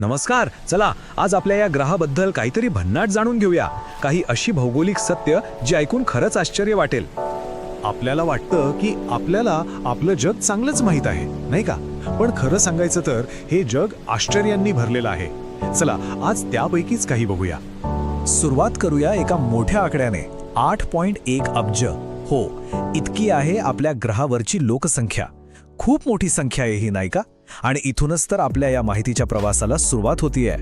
नमस्कार. चला आज आपल्या या ग्रहाबद्दल काहीतरी भन्नाट जाणून घेऊया. काही अशी भौगोलिक सत्य जी ऐकून खरंच आश्चर्य वाटेल. आपल्याला वाटतं की आपल्याला आपलं जग चांगलंच माहीत आहे नाही का? पण खरं सांगायचं तर हे जग आश्चर्यांनी भरलेलं आहे. चला आज त्यापैकीच काही बघूया. सुरुवात करूया एका मोठ्या आकड्याने. आठ पॉइंट एक अब्ज. हो इतकी आहे आपल्या ग्रहावरची लोकसंख्या. खूप मोठी संख्या आहे ही नाही का? आणि इथूनच तर आपल्या या माहितीच्या प्रवासाला सुरुवात होतीये.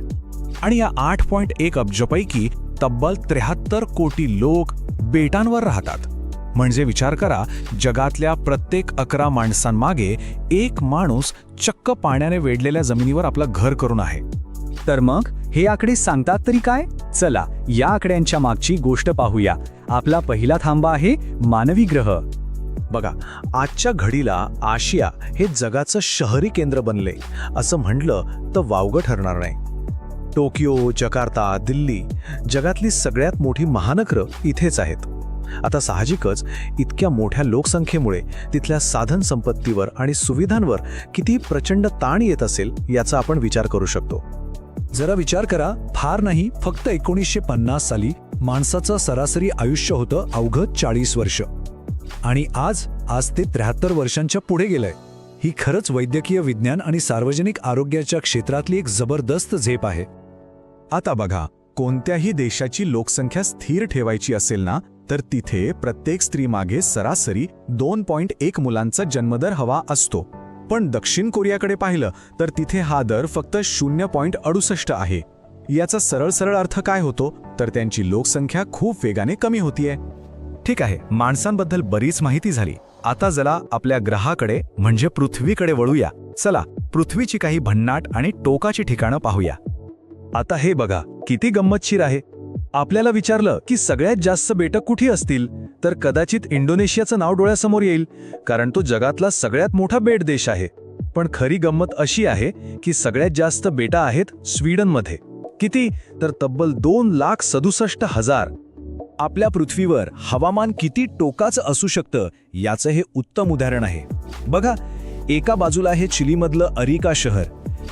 आणि या आठ पॉईंट एक अब्जपैकी तब्बल त्र्याहत्तर कोटी लोक बेटांवर राहतात. म्हणजे विचार करा जगातल्या प्रत्येक अकरा माणसांमागे एक माणूस चक्क पाण्याने वेढलेल्या जमिनीवर आपलं घर करून आहे. तर मग हे आकडे सांगतात तरी काय? चला या आकड्यांच्या मागची गोष्ट पाहूया. आपला पहिला थांबा आहे मानवी ग्रह. बघा आजच्या घडीला आशिया हे जगाचं शहरी केंद्र बनले असं म्हटलं तर वावगं ठरणार नाही. टोकियो जकार्ता दिल्ली जगातली सगळ्यात मोठी महानगरं इथेच आहेत. आता साहजिकच इतक्या मोठ्या लोकसंख्येमुळे तिथल्या साधन संपत्तीवर आणि सुविधांवर किती प्रचंड ताण येत असेल याचा आपण विचार करू शकतो. जरा विचार करा फार नाही फक्त एकोणीसशे पन्नास साली माणसाचं सरासरी आयुष्य होतं अवघं चाळीस वर्ष. आणि आज आज ते त्र्याहत्तर वर्षांच्या पुढे गेलंय. ही खरंच वैद्यकीय विज्ञान आणि सार्वजनिक आरोग्याच्या क्षेत्रातली एक जबरदस्त झेप आहे. आता बघा कोणत्याही देशाची लोकसंख्या स्थिर ठेवायची असेल ना तर तिथे प्रत्येक स्त्रीमागे सरासरी दोन पॉइंट एक मुलांचा जन्मदर हवा असतो. पण दक्षिण कोरियाकडे पाहिलं तर तिथे हा दर फक्त शून्य पॉइंट अडुसष्ट आहे. याचा सरळ सरळ अर्थ काय होतो? तर त्यांची लोकसंख्या खूप वेगाने कमी होतीये. ठीक आहे माणसांबद्दल बरीच माहिती झाली. आता जरा आपल्या ग्रहाकडे म्हणजे पृथ्वीकडे वळूया. चला पृथ्वीची काही भन्नाट आणि टोकाची ठिकाणं पाहूया. आता हे बघा किती गंमतशीर आहे. आपल्याला विचारलं की सगळ्यात जास्त बेटं कुठे असतील? तर कदाचित इंडोनेशियाचं नाव डोळ्यासमोर येईल कारण तो जगातला सगळ्यात मोठा बेट देश आहे. पण खरी गंमत अशी आहे की सगळ्यात जास्त बेटा आहेत स्वीडनमध्ये. किती? तर तब्बल दोन लाख सदुसष्ट हजार. आपल्या पृथ्वीवर हवामान किती टोकाचं असू शकतं याचं हे उत्तम उदाहरण आहे. बघा एका बाजूला आहे चिलीमधलं अरिका शहर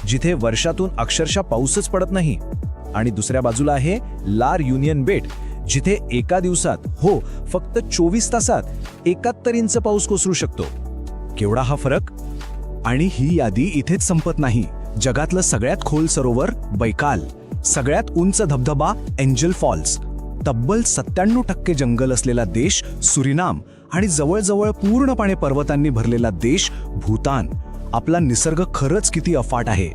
जिथे वर्षातून अक्षरशः पाऊसच पडत नाही. आणि दुसऱ्या बाजूला आहे लार युनियन बेट जिथे एका दिवसात हो फक्त चोवीस तासात एकाहत्तर इंच पाऊस कोसरू शकतो. केवढा हा फरक? आणि ही यादी इथेच संपत नाही. जगातलं सगळ्यात खोल सरोवर बैकाल सगळ्यात उंच धबधबा एंजल फॉल्स. तब्बल सत्त्याण्णव टक्के जंगल असलेला देश सुरिनाम आणि जवळजवळ पूर्णपणे पर्वतांनी भरलेला देश भूतान. आपला निसर्ग खरंच किती अफाट आहे?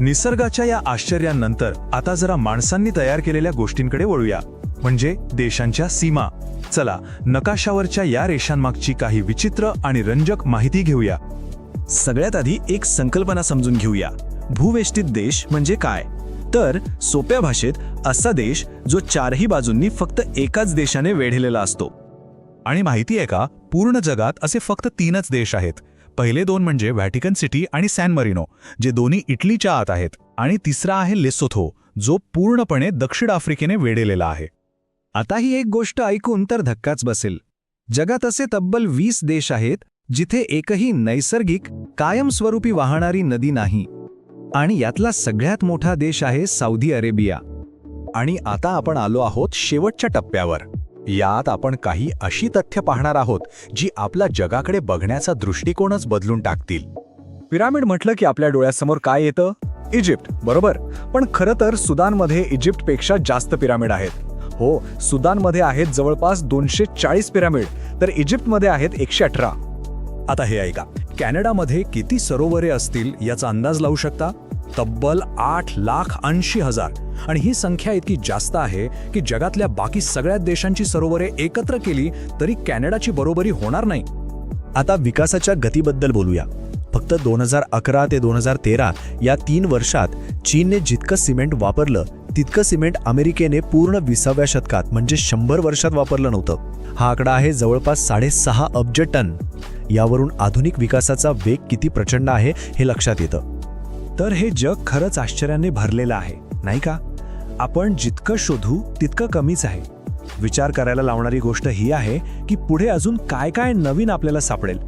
निसर्गाच्या या आश्चर्यानंतर आता जरा माणसांनी तयार केलेल्या गोष्टींकडे वळूया. म्हणजे देशांच्या सीमा. चला नकाशावरच्या या रेषांमागची काही विचित्र आणि रंजक माहिती घेऊया. सगळ्यात आधी एक संकल्पना समजून घेऊया. भूवेष्टित देश म्हणजे काय? तर सोप्या भाषेत असा देश जो चारही बाजूंनी फक्त एकाच देशाने वेढलेला असतो. आणि माहिती आहे का पूर्ण जगात असे फक्त तीनच देश आहेत. पहिले दोन म्हणजे व्हॅटिकन सिटी आणि सॅन मरिनो जे दोन्ही इटलीच्या आत आहेत. आणि तिसरा आहे लेसोथो जो पूर्णपणे दक्षिण आफ्रिकेने वेढलेला आहे. आता ही एक गोष्ट ऐकून तर धक्काच बसेल. जगात असे तब्बल वीस देश आहेत जिथे एकही नैसर्गिक कायमस्वरूपी वाहणारी नदी नाही. आणि यातला सगळ्यात मोठा देश आहे सौदी अरेबिया. आणि आता आपण आलो आहोत शेवटच्या टप्प्यावर. यात आपण काही अशी तथ्य पाहणार आहोत जी आपला जगाकडे बघण्याचा दृष्टिकोनच बदलून टाकतील. पिरामिड म्हटलं की आपल्या डोळ्यासमोर काय येतं? इजिप्त बरोबर. पण खरं तर सुदानमध्ये इजिप्तपेक्षा जास्त पिरामिड आहेत. हो सुदानमध्ये आहेत जवळपास दोनशे चाळीस पिरामिड तर इजिप्तमध्ये आहेत एकशे अठरा. आता हे ऐका. कॅनडामध्ये किती सरोवरे असतील याचा अंदाज लावू शकता? तब्बल आठ लाख ऐंशी हजार. आणि ही संख्या इतकी जास्त आहे की जगातल्या बाकी सगळ्या देशांची सरोवरे एकत्र केली तरी कॅनडाची बरोबरी होणार नाही. आता विकासाच्या गतीबद्दल बोलूया. फक्त दोन हजार अकरा ते दोन हजार तेरा या तीन वर्षात चीनने जितकं सिमेंट वापरलं तितकं सिमेंट अमेरिकेने पूर्ण विसाव्या शतकात म्हणजे शंभर वर्षात वापरलं नव्हतं. हा आकडा आहे जवळपास साडेसहा अब्ज टन. यावरून आधुनिक विकासाचा वेग किती प्रचंड आहे हे लक्षात येतं. तर हे जग खरंच आश्चर्याने भरलेलं आहे नाही का? आपण जितकं शोधू तितकं कमीच आहे. विचार करायला लावणारी गोष्ट ही आहे की पुढे अजून काय काय नवीन आपल्याला सापडेल.